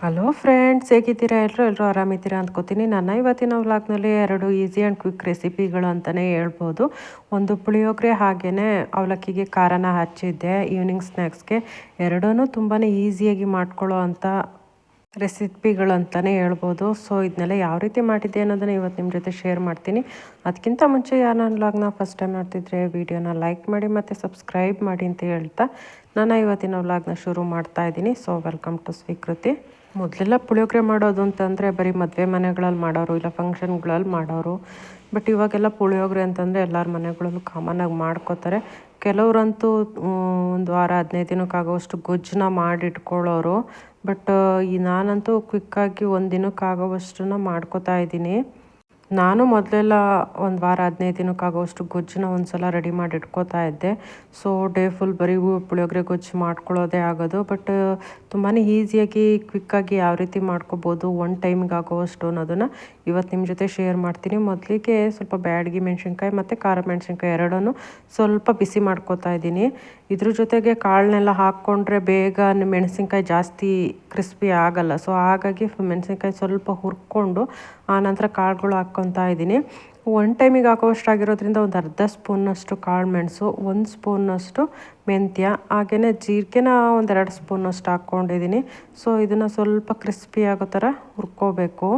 Hello friends ಹೇಗಿದ್ದೀರಾ? ಎಲ್ಲರೂ ಎಲ್ಲರೂ ಆರಾಮಿದ್ದೀರಾ ಅಂದ್ಕೋತೀನಿ. ನನ್ನ ಇವತ್ತಿನ ವ್ಲಾಗ್ನಲ್ಲಿ ಎರಡು ಈಸಿ ಆ್ಯಂಡ್ ಕ್ವಿಕ್ ರೆಸಿಪಿಗಳು ಅಂತಲೇ ಹೇಳ್ಬೋದು. ಒಂದು ಪುಳಿಯೋಗರೆ ಹಾಗೆಯೇ ಅವಲಕ್ಕಿಗೆ ಖಾರನ ಹಚ್ಚಿದ್ದೆ. ಈವ್ನಿಂಗ್ ಸ್ನ್ಯಾಕ್ಸ್ಗೆ ಎರಡೂ ತುಂಬಾ ಈಸಿಯಾಗಿ ಮಾಡ್ಕೊಳ್ಳೋ ಅಂಥ ರೆಸಿಪಿಗಳು ಅಂತಲೇ ಹೇಳ್ಬೋದು. ಸೊ ಇದನ್ನೆಲ್ಲ ಯಾವ ರೀತಿ ಮಾಡಿದ್ದೆ ಅನ್ನೋದನ್ನು ಇವತ್ತು ನಿಮ್ಮ ಜೊತೆ ಶೇರ್ ಮಾಡ್ತೀನಿ. ಅದಕ್ಕಿಂತ ಮುಂಚೆ ಯಾರು ನನ್ನ ವ್ಲಾಗ್ನ ಫಸ್ಟ್ ಟೈಮ್ ನೋಡ್ತಿದ್ರೆ ವೀಡಿಯೋನ ಲೈಕ್ ಮಾಡಿ ಮತ್ತು ಸಬ್ಸ್ಕ್ರೈಬ್ ಮಾಡಿ ಅಂತ ಹೇಳ್ತಾ ನಾನು ಇವತ್ತಿನ ವ್ಲಾಗ್ನ ಶುರು ಮಾಡ್ತಾ ಇದ್ದೀನಿ. ಸೊ ವೆಲ್ಕಮ್ ಟು ಸ್ವೀಕೃತಿ ಮೊದಲೆಲ್ಲ ಪುಳಿಯೋಗರೆ ಮಾಡೋದು ಅಂತಂದರೆ ಬರೀ ಮದುವೆ ಮನೆಗಳಲ್ಲಿ ಮಾಡೋರು ಇಲ್ಲ ಫಂಕ್ಷನ್ಗಳಲ್ಲಿ ಮಾಡೋರು. ಬಟ್ ಇವಾಗೆಲ್ಲ ಪುಳಿಯೋಗರೆ ಅಂತಂದರೆ ಎಲ್ಲರ ಮನೆಗಳಲ್ಲೂ ಕಾಮನಾಗಿ ಮಾಡ್ಕೋತಾರೆ. ಕೆಲವರಂತೂ ಒಂದು ವಾರ ಹದಿನೈದು ದಿನಕ್ಕಾಗೋವಷ್ಟು ಗೊಜ್ಜನ್ನ ಮಾಡಿಟ್ಕೊಳ್ಳೋರು. ಬಟ್, ಈ ನಾನಂತೂ ಕ್ವಿಕ್ಕಾಗಿ ಒಂದು ದಿನಕ್ಕಾಗೋವಷ್ಟನ್ನ ಮಾಡ್ಕೋತಾ ಇದ್ದೀನಿ. ನಾನು ಮೊದಲೆಲ್ಲ ಒಂದು ವಾರ ಹದಿನೈದು ದಿನಕ್ಕಾಗೋವಷ್ಟು ಗೊಜ್ಜನ್ನ ಒಂದು ಸಲ ರೆಡಿ ಮಾಡಿ ಇಟ್ಕೋತಾ ಇದ್ದೆ. ಸೊ ಡೇ ಫುಲ್ ಬರೀ ಪುಳಿಯೋಗರೆ ಗೊಜ್ಜು ಮಾಡ್ಕೊಳ್ಳೋದೇ ಆಗೋದು. ಬಟ್ ತುಂಬಾ ಈಸಿಯಾಗಿ ಕ್ವಿಕ್ಕಾಗಿ ಯಾವ ರೀತಿ ಮಾಡ್ಕೋಬೋದು ಒನ್ ಟೈಮಿಗೆ ಆಗೋವಷ್ಟು ಅನ್ನೋದನ್ನು ಇವತ್ತು ನಿಮ್ಮ ಜೊತೆ ಶೇರ್ ಮಾಡ್ತೀನಿ. ಮೊದಲಿಗೆ ಸ್ವಲ್ಪ ಬ್ಯಾಡ್ಗಿ ಮೆಣಸಿನ್ಕಾಯಿ ಮತ್ತು ಖಾರ ಮೆಣಸಿನ್ಕಾಯಿ ಎರಡೂ ಸ್ವಲ್ಪ ಬಿಸಿ ಮಾಡ್ಕೋತಾ ಇದ್ದೀನಿ. ಇದ್ರ ಜೊತೆಗೆ ಕಾಳನ್ನೆಲ್ಲ ಹಾಕ್ಕೊಂಡ್ರೆ ಬೇಗ ಮೆಣಸಿನ್ಕಾಯಿ ಜಾಸ್ತಿ ಕ್ರಿಸ್ಪಿ ಆಗಲ್ಲ. ಸೊ ಹಾಗಾಗಿ ಮೆಣಸಿನ್ಕಾಯಿ ಸ್ವಲ್ಪ ಹುರ್ಕೊಂಡು ಆನಂತರ ಕಾಳುಗಳು ಹಾಕ್ಕೊತಾ ಇದ್ದೀನಿ. ಒನ್ ಟೈಮಿಗೆ ಹಾಕೋವಷ್ಟಾಗಿರೋದ್ರಿಂದ ಒಂದು ಅರ್ಧ ಸ್ಪೂನಷ್ಟು ಕಾಳು ಮೆಣಸು, ಒಂದು ಸ್ಪೂನಷ್ಟು ಮೆಂತ್ಯ ಹಾಗೆಯೇ ಜೀರಿಗೆನ ಒಂದೆರಡು ಸ್ಪೂನಷ್ಟು ಹಾಕ್ಕೊಂಡಿದ್ದೀನಿ ಸೊ ಇದನ್ನು ಸ್ವಲ್ಪ ಕ್ರಿಸ್ಪಿ ಆಗೋ ಥರ ಹುರ್ಕೋಬೇಕು.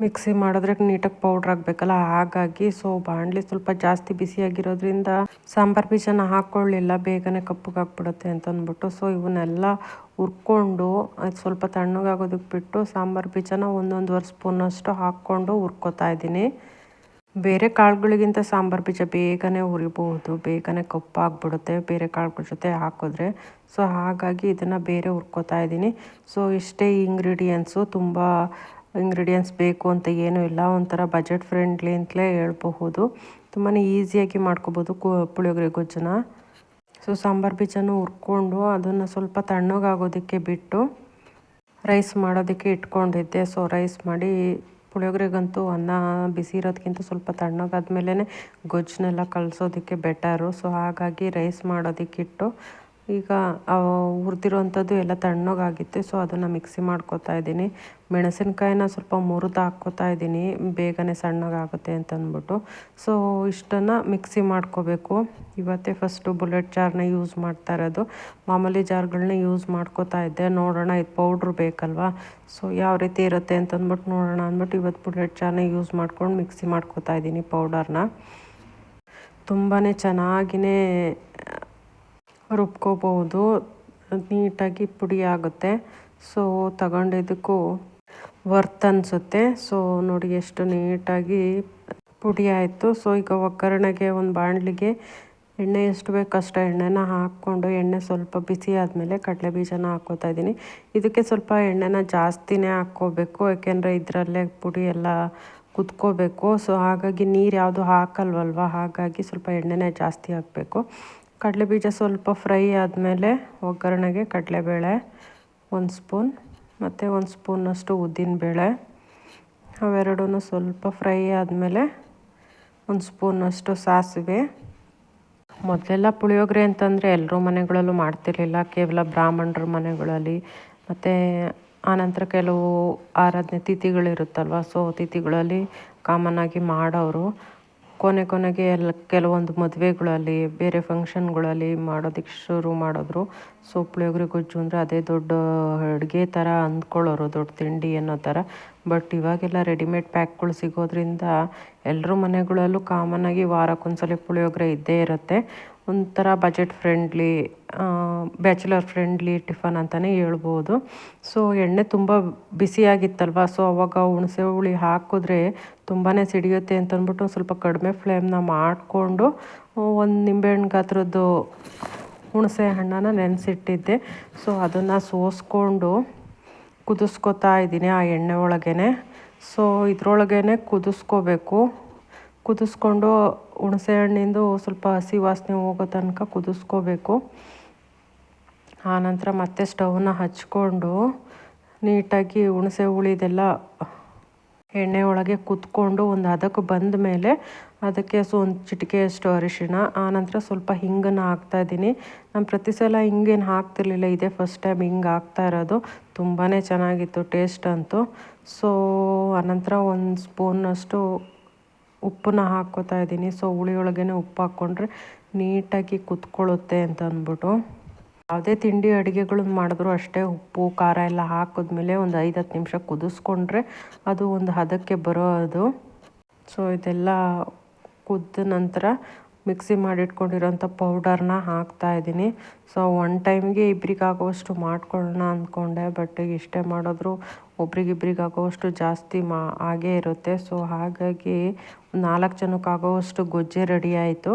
ಮಿಕ್ಸಿ ಮಾಡಿದ್ರೆ ನೀಟಾಗಿ ಪೌಡ್ರ್ ಆಗಬೇಕಲ್ಲ, ಹಾಗಾಗಿ ಸೊ ಬಾಣಲಿ ಸ್ವಲ್ಪ ಜಾಸ್ತಿ ಬಿಸಿಯಾಗಿರೋದ್ರಿಂದ ಸಾಂಬಾರು ಬೀಜನ ಹಾಕ್ಕೊಳ್ಳಿಲ್ಲ ಬೇಗನೆ ಕಪ್ಪಗಾಗ್ಬಿಡುತ್ತೆ ಅಂತ ಅಂದ್ಬಿಟ್ಟು ಸೊ ಇವನ್ನೆಲ್ಲ ಹುರ್ಕೊಂಡು ಅದು ಸ್ವಲ್ಪ ತಣ್ಣಗಾಗೋದಕ್ಕೆ ಬಿಟ್ಟು ಸಾಂಬಾರು ಬೀಜನ ಒಂದೊಂದುವರೆ ಸ್ಪೂನಷ್ಟು ಹಾಕ್ಕೊಂಡು ಹುರ್ಕೋತಾ ಇದ್ದೀನಿ ಬೇರೆ ಕಾಳುಗಳಿಗಿಂತ ಸಾಂಬಾರು ಬೀಜ ಬೇಗನೆ ಹುರಿಬಹುದು ಬೇಗನೆ ಕಪ್ಪಾಗ್ಬಿಡುತ್ತೆ, ಬೇರೆ ಕಾಳುಗಳ ಜೊತೆ ಹಾಕಿದ್ರೆ. ಸೊ ಹಾಗಾಗಿ ಇದನ್ನು ಬೇರೆ ಹುರ್ಕೋತಾ ಇದ್ದೀನಿ. ಸೊ ಇಷ್ಟೇ ಇಂಗ್ರೀಡಿಯೆಂಟ್ಸು ತುಂಬ ಇಂಗ್ರೀಡಿಯೆಂಟ್ಸ್ ಬೇಕು ಅಂತ ಏನೂ ಇಲ್ಲ. ಒಂಥರ ಬಜೆಟ್ ಫ್ರೆಂಡ್ಲಿ ಅಂತಲೇ ಹೇಳ್ಬಹುದು. ತುಂಬಾ ಈಸಿಯಾಗಿ ಮಾಡ್ಕೋಬೋದು ಕು ಪುಳಿಯೋಗರೆ ಗೊಜ್ಜನ್ನ ಸೊ ಸಾಂಬಾರು ಬೀಜನೂ ಹುರ್ಕೊಂಡು ಅದನ್ನು ಸ್ವಲ್ಪ ತಣ್ಣಗಾಗೋದಕ್ಕೆ ಬಿಟ್ಟು ರೈಸ್ ಮಾಡೋದಕ್ಕೆ ಇಟ್ಕೊಂಡಿದ್ದೆ. ಸೊ ರೈಸ್ ಮಾಡಿ ಪುಳಿಯೋಗರೆಗಂತೂ ಅನ್ನ ಬಿಸಿ ಇರೋದಕ್ಕಿಂತ ಸ್ವಲ್ಪ ತಣ್ಣಗಾದ್ಮೇಲೆ ಗೊಜ್ಜನ್ನೆಲ್ಲ ಕಲಸೋದಕ್ಕೆ ಬೆಟರು ಸೊ ಹಾಗಾಗಿ ರೈಸ್ ಮಾಡೋದಕ್ಕಿಟ್ಟು ಈಗ ಹುರಿದಿರೋವಂಥದ್ದು ಎಲ್ಲ ತಣ್ಣಗಾಗಿತ್ತು. ಸೊ ಅದನ್ನು ಮಿಕ್ಸಿ ಮಾಡ್ಕೋತಾ ಇದ್ದೀನಿ. ಮೆಣಸಿನ್ಕಾಯಿನ ಸ್ವಲ್ಪ ಮುರಿದು ಹಾಕ್ಕೋತಾ ಇದ್ದೀನಿ. ಬೇಗನೆ ಸಣ್ಣಗಾಗುತ್ತೆ ಅಂತ ಅಂದ್ಬಿಟ್ಟು ಸೊ ಇಷ್ಟನ್ನು ಮಿಕ್ಸಿ ಮಾಡ್ಕೋಬೇಕು. ಇವತ್ತೇ ಫಸ್ಟು ಬುಲೆಟ್ ಜಾರ್ನ ಯೂಸ್ ಮಾಡ್ತಾ ಇರೋದು. ಮಾಮೂಲಿ ಜಾರ್ಗಳನ್ನ ಯೂಸ್ ಮಾಡ್ಕೋತಾ ಇದ್ದೆ. ನೋಡೋಣ, ಇದು ಪೌಡ್ರ್ ಬೇಕಲ್ವಾ? ಸೊ ಯಾವ ರೀತಿ ಇರುತ್ತೆ ಅಂತ ಅಂದ್ಬಿಟ್ಟು ನೋಡೋಣ ಅಂದ್ಬಿಟ್ಟು ಇವತ್ತು ಬುಲೆಟ್ ಜಾರ್ನ ಯೂಸ್ ಮಾಡ್ಕೊಂಡು ಮಿಕ್ಸಿ ಮಾಡ್ಕೋತಾ ಇದ್ದೀನಿ ಪೌಡರ್ನ ತುಂಬಾ ಚೆನ್ನಾಗಿಯೇ ರುಬ್ಕೋಬೋದು ನೀಟಾಗಿ ಪುಡಿ ಆಗುತ್ತೆ. ಸೊ ತಗೊಂಡಿದ್ದಕ್ಕೂ ವರ್ತ್ ಅನಿಸುತ್ತೆ. ಸೊ ನೋಡಿ ಎಷ್ಟು ನೀಟಾಗಿ ಪುಡಿ ಆಯಿತು. ಸೊ ಈಗ ಒಗ್ಗರಣೆಗೆ ಒಂದು ಬಾಣಲಿಗೆ ಎಣ್ಣೆ ಎಷ್ಟು ಬೇಕು ಎಣ್ಣೆನ ಹಾಕ್ಕೊಂಡು ಎಣ್ಣೆ ಸ್ವಲ್ಪ ಬಿಸಿ ಆದಮೇಲೆ ಕಡಲೆ ಬೀಜನ ಹಾಕ್ಕೋತಾ ಇದ್ದೀನಿ ಇದಕ್ಕೆ ಸ್ವಲ್ಪ ಎಣ್ಣೆನ ಜಾಸ್ತಿನೇ ಹಾಕ್ಕೋಬೇಕು. ಯಾಕೆಂದರೆ ಇದರಲ್ಲೇ ಪುಡಿ ಎಲ್ಲ ಕುದ್ಕೋಬೇಕು ಸೊ ಹಾಗಾಗಿ ನೀರು ಯಾವುದು ಹಾಕಲ್ವಲ್ವ? ಹಾಗಾಗಿ ಸ್ವಲ್ಪ ಎಣ್ಣೆನೇ ಜಾಸ್ತಿ ಹಾಕಬೇಕು. ಕಡಲೆಬೀಜ ಸ್ವಲ್ಪ ಫ್ರೈ ಆದಮೇಲೆ ಒಗ್ಗರಣೆಗೆ ಕಡಲೆಬೇಳೆ ಒಂದು ಸ್ಪೂನ್ ಮತ್ತು ಒಂದು ಸ್ಪೂನಷ್ಟು ಉದ್ದಿನಬೇಳೆ ಅವೆರಡೂ ಸ್ವಲ್ಪ ಫ್ರೈ ಆದಮೇಲೆ ಒಂದು ಸ್ಪೂನಷ್ಟು ಸಾಸಿವೆ. ಮೊದಲೆಲ್ಲ ಪುಳಿಯೋಗರೆ ಅಂತಂದರೆ ಎಲ್ಲರೂ ಮನೆಗಳಲ್ಲೂ ಮಾಡ್ತಿರ್ಲಿಲ್ಲ. ಕೇವಲ ಬ್ರಾಹ್ಮಣರ ಮನೆಗಳಲ್ಲಿ ಮತ್ತು ಆನಂತರ ಕೆಲವು ಆರಾಧನೆ ತಿಥಿಗಳಿರುತ್ತಲ್ವ, ಸೊ ತಿಥಿಗಳಲ್ಲಿ ಕಾಮನ್ನಾಗಿ ಮಾಡೋರು ಕೊನೆ ಕೊನೆಗೆ ಎಲ್ಲ ಕೆಲವೊಂದು ಮದುವೆಗಳಲ್ಲಿ, ಬೇರೆ ಫಂಕ್ಷನ್ಗಳಲ್ಲಿ ಮಾಡೋದಕ್ಕೆ ಶುರು ಮಾಡಿದ್ರು. ಸೊ, ಪುಳಿಯೋಗರೆ, ಗೊಜ್ಜು ಅಂದರೆ ಅದೇ ದೊಡ್ಡ ಅಡುಗೆ ಥರ ಅಂದ್ಕೊಳ್ಳೋರು, ದೊಡ್ಡ ತಿಂಡಿ ಅನ್ನೋ ಥರ. ಬಟ್ ಇವಾಗೆಲ್ಲ ರೆಡಿಮೇಡ್ ಪ್ಯಾಕ್ಗಳು ಸಿಗೋದ್ರಿಂದ ಎಲ್ಲರ ಮನೆಗಳಲ್ಲೂ ಕಾಮನ್ನಾಗಿ ವಾರಕ್ಕೊಂದ್ಸಲ ಪುಳಿಯೋಗರೆ ಇದ್ದೇ ಇರುತ್ತೆ. ಒಂಥರ budget friendly bachelor friendly tiffin ಅಂತಲೇ ಹೇಳ್ಬೋದು. ಸೊ, ಎಣ್ಣೆ ತುಂಬ ಬಿಸಿಯಾಗಿತ್ತಲ್ವ ಸೊ, ಅವಾಗ ಹುಣಸೆ ಹುಳಿ ಹಾಕಿದ್ರೆ ತುಂಬಾ ಸಿಡಿಯುತ್ತೆ ಅಂತಂದ್ಬಿಟ್ಟು ಸ್ವಲ್ಪ ಕಡಿಮೆ ಫ್ಲೇಮ್ನ ಮಾಡಿಕೊಂಡು ಒಂದು ನಿಂಬೆಹಣ್ಣು ಗಾತ್ರದ್ದು ಹುಣಸೆ ಹಣ್ಣನ್ನು ನೆನೆಸಿಟ್ಟಿದ್ದೆ. ಸೊ ಅದನ್ನು ಸೋಸ್ಕೊಂಡು ಕುದಿಸ್ಕೊತಾ ಇದ್ದೀನಿ ಆ ಎಣ್ಣೆ ಒಳಗೇ ಸೊ ಇದ್ರೊಳಗೇ ಕುದಿಸ್ಕೋಬೇಕು. ಕುದಿಸ್ಕೊಂಡು ಹುಣಸೆ ಹಣ್ಣಿಂದು ಸ್ವಲ್ಪ ಹಸಿ ವಾಸನೆ ಹೋಗೋ ತನಕ ಕುದಿಸ್ಕೋಬೇಕು. ಆನಂತರ ಮತ್ತೆ ಸ್ಟವ್ನ ಹಚ್ಕೊಂಡು ನೀಟಾಗಿ ಹುಣಸೆ ಹುಳಿದೆಲ್ಲ ಎಣ್ಣೆ ಒಳಗೆ ಕುತ್ಕೊಂಡು ಒಂದು ಹದಕ್ಕೆ ಬಂದ ಮೇಲೆ ಅದಕ್ಕೆ ಸೊ ಒಂದು ಚಿಟಿಕೆಯಷ್ಟು ಅರಿಶಿಣ ಆನಂತರ ಸ್ವಲ್ಪ ಹಿಂಗನ್ನು ಹಾಕ್ತಾಯಿದ್ದೀನಿ ನಾನು ಪ್ರತಿ ಸಲ ಹಿಂಗೇನು ಹಾಕ್ತಿರ್ಲಿಲ್ಲ, ಇದೇ ಫಸ್ಟ್ ಟೈಮ್ ಹಿಂಗೆ ಹಾಕ್ತಾ ಇರೋದು. ತುಂಬಾ ಚೆನ್ನಾಗಿತ್ತು ಟೇಸ್ಟ್ ಅಂತೂ. ಸೊ ಆನಂತರ ಒಂದು ಸ್ಪೂನಷ್ಟು ಉಪ್ಪನ್ನ ಹಾಕ್ಕೋತಾ ಇದ್ದೀನಿ. ಸೊ ಹುಳಿ ಒಳಗೇ ಉಪ್ಪು ಹಾಕ್ಕೊಂಡ್ರೆ ನೀಟಾಗಿ ಕುತ್ಕೊಳ್ಳುತ್ತೆ ಅಂತ ಅಂದ್ಬಿಟ್ಟು. ಯಾವುದೇ ತಿಂಡಿ ಅಡುಗೆಗಳನ್ನ ಮಾಡಿದ್ರು ಅಷ್ಟೇ ಉಪ್ಪು, ಖಾರ ಎಲ್ಲ ಹಾಕಿದ್ಮೇಲೆ ಒಂದು ಐದು ಹತ್ತು ನಿಮಿಷ ಕುದಿಸ್ಕೊಂಡ್ರೆ ಅದು ಒಂದು ಹದಕ್ಕೆ ಬರೋದು. ಸೊ ಇದೆಲ್ಲ ಕುದ್ದ ನಂತರ ಮಿಕ್ಸಿ ಮಾಡಿಟ್ಕೊಂಡಿರೋಂಥ ಪೌಡರ್ನ ಹಾಕ್ತಾ ಇದ್ದೀನಿ. ಸೊ ಒನ್ ಟೈಮ್ಗೆ ಇಬ್ರಿಗೆ ಆಗೋವಷ್ಟು ಮಾಡ್ಕೊಳ್ಳೋಣ ಅಂದ್ಕೊಂಡೆ ಬಟ್ ಇಷ್ಟೇ ಮಾಡಿದ್ರು ಒಬ್ರಿಗಿಬ್ರಿಗೆ ಆಗೋವಷ್ಟು ಜಾಸ್ತಿ ಮಾ ಹಾಗೇ ಇರುತ್ತೆ. ಸೊ ಹಾಗಾಗಿ ನಾಲ್ಕು ಜನಕ್ಕೆ ಆಗೋವಷ್ಟು ಗೊಜ್ಜೆ ರೆಡಿ ಆಯಿತು.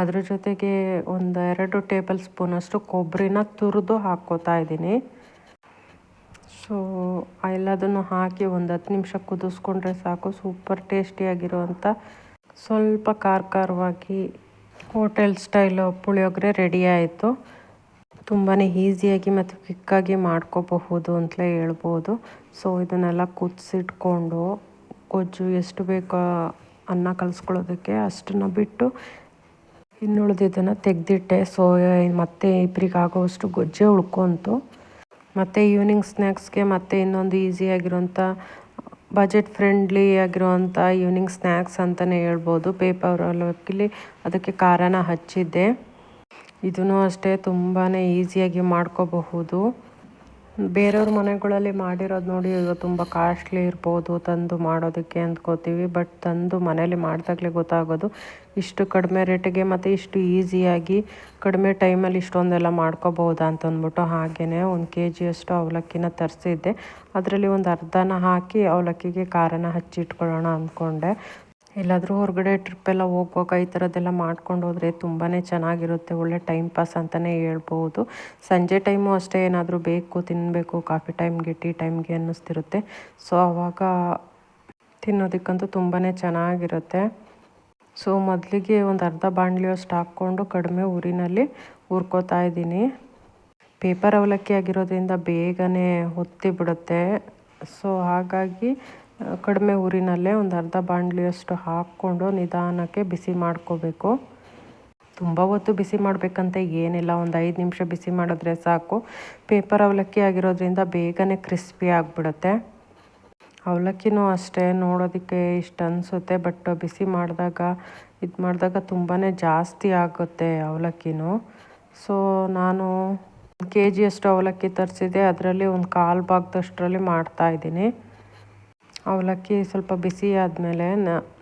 ಅದ್ರ ಜೊತೆಗೆ ಒಂದು ಎರಡು ಟೇಬಲ್ ಸ್ಪೂನಷ್ಟು ಕೊಬ್ಬರಿನ ತುರಿದು ಹಾಕ್ಕೋತಾ ಇದ್ದೀನಿ. ಸೊ ಎಲ್ಲದನ್ನು ಹಾಕಿ ಒಂದು ಹತ್ತು ನಿಮಿಷ ಕುದಿಸ್ಕೊಂಡ್ರೆ ಸಾಕು. ಸೂಪರ್ ಟೇಸ್ಟಿಯಾಗಿರುವಂಥ ಸ್ವಲ್ಪ ಖಾರ ಖಾರವಾಗಿ ಹೋಟೆಲ್ ಸ್ಟೈಲು ಪುಳಿಯೋಗರೆ ರೆಡಿ ಆಯಿತು. ತುಂಬಾ ಈಸಿಯಾಗಿ ಮತ್ತು ಕ್ವಿಕ್ಕಾಗಿ ಮಾಡ್ಕೋಬಹುದು ಅಂತಲೇ ಹೇಳ್ಬೋದು. ಸೊ ಇದನ್ನೆಲ್ಲ ಕುದಿಸಿಟ್ಕೊಂಡು, ಗೊಜ್ಜು ಎಷ್ಟು ಬೇಕೋ ಅನ್ನ ಕಲಿಸ್ಕೊಳ್ಳೋದಕ್ಕೆ ಅಷ್ಟನ್ನು ಬಿಟ್ಟು ಇನ್ನುಳಿದಿದ್ದನ್ನು ತೆಗೆದಿಟ್ಟೆ. ಸೊ ಮತ್ತೆ ಇಬ್ಬರಿಗೆ ಆಗೋವಷ್ಟು ಗೊಜ್ಜೆ ಉಳ್ಕೊಂತು. ಮತ್ತು ಈವ್ನಿಂಗ್ ಸ್ನ್ಯಾಕ್ಸ್ಗೆ ಮತ್ತೆ ಇನ್ನೊಂದು ಈಸಿಯಾಗಿರೋಂಥ ಬಜೆಟ್ ಫ್ರೆಂಡ್ಲಿ ಆಗಿರುವಂಥ ಈವ್ನಿಂಗ್ ಸ್ನ್ಯಾಕ್ಸ್ ಅಂತಲೇ ಹೇಳ್ಬೋದು. ಪೇಪರ್ ಅಲ್ಲಿ ಅದಕ್ಕೆ ಖಾರನ ಹಚ್ಚಿದ್ದೆ. ಇದನ್ನು ಅಷ್ಟೇ ತುಂಬಾ ಈಸಿಯಾಗಿ ಮಾಡ್ಕೋಬಹುದು. ಬೇರೆಯವ್ರ ಮನೆಗಳಲ್ಲಿ ಮಾಡಿರೋದು ನೋಡಿ ಈಗ ತುಂಬ ಕಾಸ್ಟ್ಲಿ ಇರ್ಬೋದು, ತಂದು ಮಾಡೋದಕ್ಕೆ ಅಂದ್ಕೋತೀವಿ ಬಟ್ ತಂದು ಮನೇಲಿ ಮಾಡಿದಾಗಲೇ ಗೊತ್ತಾಗೋದು. ಇಷ್ಟು ಕಡಿಮೆ ರೇಟಿಗೆ ಮತ್ತು ಇಷ್ಟು ಈಸಿಯಾಗಿ ಕಡಿಮೆ ಟೈಮಲ್ಲಿ ಇಷ್ಟೊಂದೆಲ್ಲ ಮಾಡ್ಕೋಬೋದಾ ಅಂತ ಅಂದ್ಬಿಟ್ಟು ಹಾಗೆಯೇ ಒಂದು ಕೆ ಜಿಯಷ್ಟು ಅವಲಕ್ಕಿನ ತರಿಸಿದ್ದೆ. ಅದರಲ್ಲಿ ಒಂದು ಅರ್ಧನ ಹಾಕಿ ಅವಲಕ್ಕಿಗೆ ಖಾರನ ಹಚ್ಚಿಟ್ಕೊಳ್ಳೋಣ ಅಂದ್ಕೊಂಡೆ ಎಲ್ಲಾದರೂ ಹೊರಗಡೆ ಟ್ರಿಪ್ಪೆಲ್ಲ ಹೋಗುವಾಗ ಈ ಥರದ್ದೆಲ್ಲ ಮಾಡ್ಕೊಂಡು ಹೋದರೆ ತುಂಬಾ ಚೆನ್ನಾಗಿರುತ್ತೆ, ಒಳ್ಳೆ ಟೈಮ್ ಪಾಸ್ ಅಂತಲೇ ಹೇಳ್ಬೋದು ಸಂಜೆ ಟೈಮು ಅಷ್ಟೇ ಏನಾದರೂ ಬೇಕು ತಿನ್ನಬೇಕು ಕಾಫಿ ಟೈಮ್ಗೆ ಟೀ ಟೈಮ್ಗೆ ಅನ್ನಿಸ್ತಿರುತ್ತೆ. ಸೊ ಆವಾಗ ತಿನ್ನೋದಕ್ಕಂತೂ ತುಂಬಾ ಚೆನ್ನಾಗಿರುತ್ತೆ. ಸೊ ಮೊದಲಿಗೆ ಒಂದು ಅರ್ಧ ಬಾಣಲಿಯಷ್ಟು ಹಾಕ್ಕೊಂಡು ಕಡಿಮೆ ಊರಿನಲ್ಲಿ ಹುರ್ಕೋತಾ ಇದ್ದೀನಿ. ಪೇಪರ್ ಅವಲಕ್ಕಿ ಆಗಿರೋದ್ರಿಂದ ಬೇಗನೆ ಹೊತ್ತಿ ಬಿಡುತ್ತೆ. ಸೊ ಹಾಗಾಗಿ ಕಡಿಮೆ ಊರಿನಲ್ಲೇ ಒಂದು ಅರ್ಧ ಬಾಣಲಿಯಷ್ಟು ಹಾಕ್ಕೊಂಡು ನಿಧಾನಕ್ಕೆ ಬಿಸಿ ಮಾಡ್ಕೋಬೇಕು. ತುಂಬ ಹೊತ್ತು ಬಿಸಿ ಮಾಡಬೇಕಂತ, ಏನಿಲ್ಲ, ಒಂದು ಐದು ನಿಮಿಷ ಬಿಸಿ ಮಾಡಿದ್ರೆ ಸಾಕು. ಪೇಪರ್ ಅವಲಕ್ಕಿ ಆಗಿರೋದ್ರಿಂದ ಬೇಗನೆ ಕ್ರಿಸ್ಪಿ ಆಗಿಬಿಡುತ್ತೆ. ಅವಲಕ್ಕಿನೂ ಅಷ್ಟೇ, ನೋಡೋದಕ್ಕೆ ಇಷ್ಟ ಅನಿಸುತ್ತೆ, ಬಟ್ ಬಿಸಿ ಮಾಡಿದಾಗ, ಇದು ಮಾಡಿದಾಗ ತುಂಬಾ ಜಾಸ್ತಿ ಆಗುತ್ತೆ ಅವಲಕ್ಕಿನೂ. ಸೊ, ನಾನು ಕೆ ಜಿಯಷ್ಟು ಅವಲಕ್ಕಿ ತರಿಸಿದೆ ಅದರಲ್ಲಿ ಒಂದು ಕಾಲು ಭಾಗದಷ್ಟರಲ್ಲಿ ಮಾಡ್ತಾಯಿದ್ದೀನಿ ಅವಲಕ್ಕಿ ಸ್ವಲ್ಪ ಬಿಸಿ ಆದಮೇಲೆ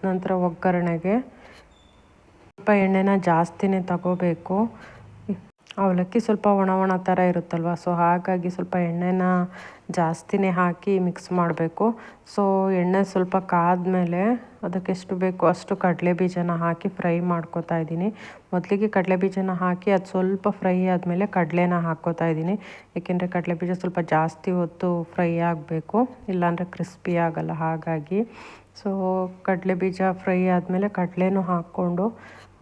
ನಂತರ ಒಗ್ಗರಣೆಗೆ ಸ್ವಲ್ಪ ಎಣ್ಣೆನ ಜಾಸ್ತಿನೇ ತಗೋಬೇಕು. ಅವಲಕ್ಕಿ ಸ್ವಲ್ಪ ಒಣ ಒಣ ಥರ ಇರುತ್ತಲ್ವ? ಸೊ ಹಾಗಾಗಿ ಸ್ವಲ್ಪ ಎಣ್ಣೆನ ಜಾಸ್ತಿನೇ ಹಾಕಿ ಮಿಕ್ಸ್ ಮಾಡಬೇಕು. ಸೊ ಎಣ್ಣೆ ಸ್ವಲ್ಪ ಕಾದ್ಮೇಲೆ ಅದಕ್ಕೆ ಎಷ್ಟು ಬೇಕು ಅಷ್ಟು ಕಡಲೆ ಬೀಜನ ಹಾಕಿ ಫ್ರೈ ಮಾಡ್ಕೋತಾ ಇದ್ದೀನಿ. ಮೊದಲಿಗೆ ಕಡಲೆ ಬೀಜನ ಹಾಕಿ ಅದು ಸ್ವಲ್ಪ ಫ್ರೈ ಆದಮೇಲೆ ಕಡಲೆನ ಹಾಕ್ಕೋತಾ ಇದ್ದೀನಿ. ಏಕೆಂದರೆ ಕಡಲೆ ಬೀಜ ಸ್ವಲ್ಪ ಜಾಸ್ತಿ ಹೊತ್ತು ಫ್ರೈ ಆಗಬೇಕು, ಇಲ್ಲಾಂದರೆ ಕ್ರಿಸ್ಪಿ ಆಗಲ್ಲ ಹಾಗಾಗಿ. ಸೊ ಕಡಲೆ ಬೀಜ ಫ್ರೈ ಆದಮೇಲೆ ಕಡಲೆನೂ ಹಾಕ್ಕೊಂಡು,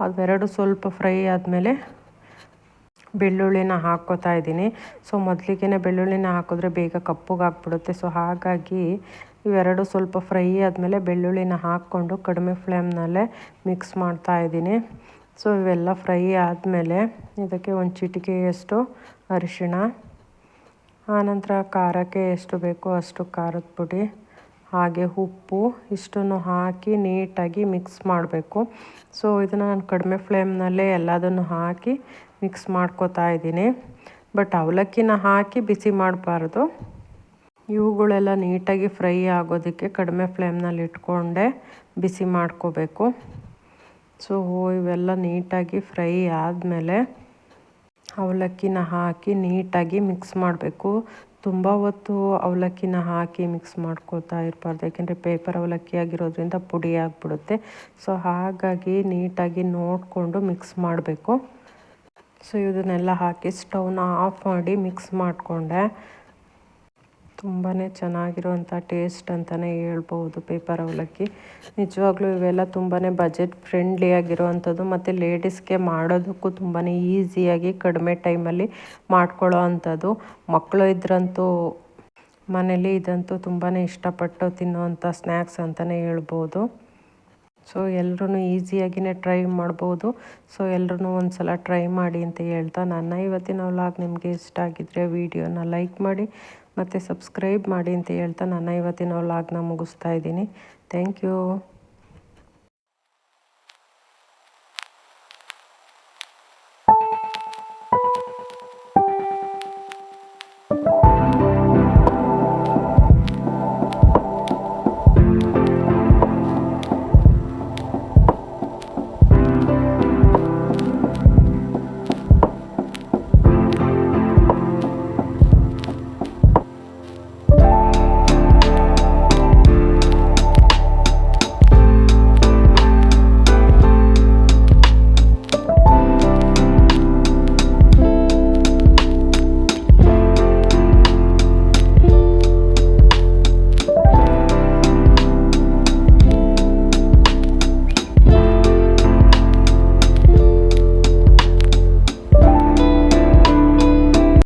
ಅವೆರಡು ಸ್ವಲ್ಪ ಫ್ರೈ ಆದಮೇಲೆ ಬೆಳ್ಳುಳ್ಳಿನ ಹಾಕ್ಕೋತಾ ಇದ್ದೀನಿ. ಸೊ ಮೊದಲಿಗೆ ಬೆಳ್ಳುಳ್ಳಿನ ಹಾಕಿದ್ರೆ ಬೇಗ ಕಪ್ಪುಗಾಗ್ಬಿಡುತ್ತೆ. ಸೊ, ಹಾಗಾಗಿ ಇವೆರಡು ಸ್ವಲ್ಪ ಫ್ರೈ ಆದಮೇಲೆ ಬೆಳ್ಳುಳ್ಳಿನ ಹಾಕ್ಕೊಂಡು ಕಡಿಮೆ ಫ್ಲೇಮ್ನಲ್ಲೇ ಮಿಕ್ಸ್ ಮಾಡ್ತಾ ಇದ್ದೀನಿ. ಸೊ, ಇವೆಲ್ಲ ಫ್ರೈ ಆದಮೇಲೆ ಇದಕ್ಕೆ ಒಂದು ಚಿಟಿಕೆಯಷ್ಟು ಅರಿಶಿಣ ಆನಂತರ ಖಾರಕ್ಕೆ ಎಷ್ಟು ಬೇಕೋ ಅಷ್ಟು ಖಾರದ ಪುಡಿ ಹಾಗೆ ಉಪ್ಪು ಇಷ್ಟನ್ನು ಹಾಕಿ ನೀಟಾಗಿ ಮಿಕ್ಸ್ ಮಾಡಬೇಕು. ಸೊ ಇದನ್ನು ನಾನು ಕಡಿಮೆ ಫ್ಲೇಮ್ನಲ್ಲೇ ಎಲ್ಲದನ್ನು ಹಾಕಿ ಮಿಕ್ಸ್ ಮಾಡ್ಕೋತಾ ಇದ್ದೀನಿ. ಬಟ್ ಅವಲಕ್ಕಿನ ಹಾಕಿ ಬಿಸಿ ಮಾಡಬಾರ್ದು. ಇವುಗಳೆಲ್ಲ ನೀಟಾಗಿ ಫ್ರೈ ಆಗೋದಕ್ಕೆ ಕಡಿಮೆ ಫ್ಲೇಮ್ನಲ್ಲಿ ಇಟ್ಕೊಂಡೆ ಬಿಸಿ ಮಾಡ್ಕೋಬೇಕು. ಸೊ ಇವೆಲ್ಲ ನೀಟಾಗಿ ಫ್ರೈ ಆದಮೇಲೆ ಅವಲಕ್ಕಿನ ಹಾಕಿ ನೀಟಾಗಿ ಮಿಕ್ಸ್ ಮಾಡಬೇಕು. ತುಂಬ ಹೊತ್ತು ಅವಲಕ್ಕಿನ ಹಾಕಿ ಮಿಕ್ಸ್ ಮಾಡ್ಕೊಳ್ತಾ ಇರಬಾರ್ದು. ಯಾಕೆಂದರೆ ಪೇಪರ್ ಅವಲಕ್ಕಿ ಆಗಿರೋದ್ರಿಂದ ಪುಡಿ ಆಗಿಬಿಡುತ್ತೆ. ಸೊ ಹಾಗಾಗಿ ನೀಟಾಗಿ ನೋಡಿಕೊಂಡು ಮಿಕ್ಸ್ ಮಾಡಬೇಕು. ಸೊ ಇದನ್ನೆಲ್ಲ ಹಾಕಿ ಸ್ಟವ್ನ ಆಫ್ ಮಾಡಿ ಮಿಕ್ಸ್ ಮಾಡಿಕೊಂಡೆ. ತುಂಬಾ ಚೆನ್ನಾಗಿರುವಂಥ ಟೇಸ್ಟ್ ಅಂತಲೇ ಹೇಳ್ಬೋದು ಪೇಪರ್ ಅವಲಕ್ಕಿ. ನಿಜವಾಗ್ಲೂ ಇವೆಲ್ಲ ತುಂಬಾ ಬಜೆಟ್ ಫ್ರೆಂಡ್ಲಿ ಆಗಿರುವಂಥದ್ದು ಮತ್ತು ಲೇಡೀಸ್ಗೆ ಮಾಡೋದಕ್ಕೂ ತುಂಬಾ ಈಸಿಯಾಗಿ ಕಡಿಮೆ ಟೈಮಲ್ಲಿ ಮಾಡ್ಕೊಳ್ಳೋ ಅಂಥದ್ದು. ಮಕ್ಕಳು ಇದ್ರಂತೂ, ಮನೇಲಿ ಇದಂತೂ ತುಂಬಾ ಇಷ್ಟಪಟ್ಟು ತಿನ್ನುವಂಥ ಸ್ನ್ಯಾಕ್ಸ್ ಅಂತಲೇ ಹೇಳ್ಬೋದು ಸೊ ಎಲ್ಲರೂ ಈಸಿಯಾಗಿಯೇ ಟ್ರೈ ಮಾಡ್ಬೋದು. ಸೊ ಎಲ್ಲರೂ ಒಂದು ಸಲ ಟ್ರೈ ಮಾಡಿ ಅಂತ ಹೇಳ್ತಾ ನನ್ನ ಇವತ್ತಿನ ವ್ಲಾಗ್ ನಿಮಗೆ ಇಷ್ಟ ಆಗಿದ್ದರೆ ವಿಡಿಯೋನ ಲೈಕ್ ಮಾಡಿ ಮತ್ತು ಸಬ್ಸ್ಕ್ರೈಬ್ ಮಾಡಿ ಅಂತ ಹೇಳ್ತಾ ನನ್ನ ಇವತ್ತಿನ ವ್ಲಾಗ್ನ ಮುಗಿಸ್ತಾ ಇದ್ದೀನಿ. Thank you.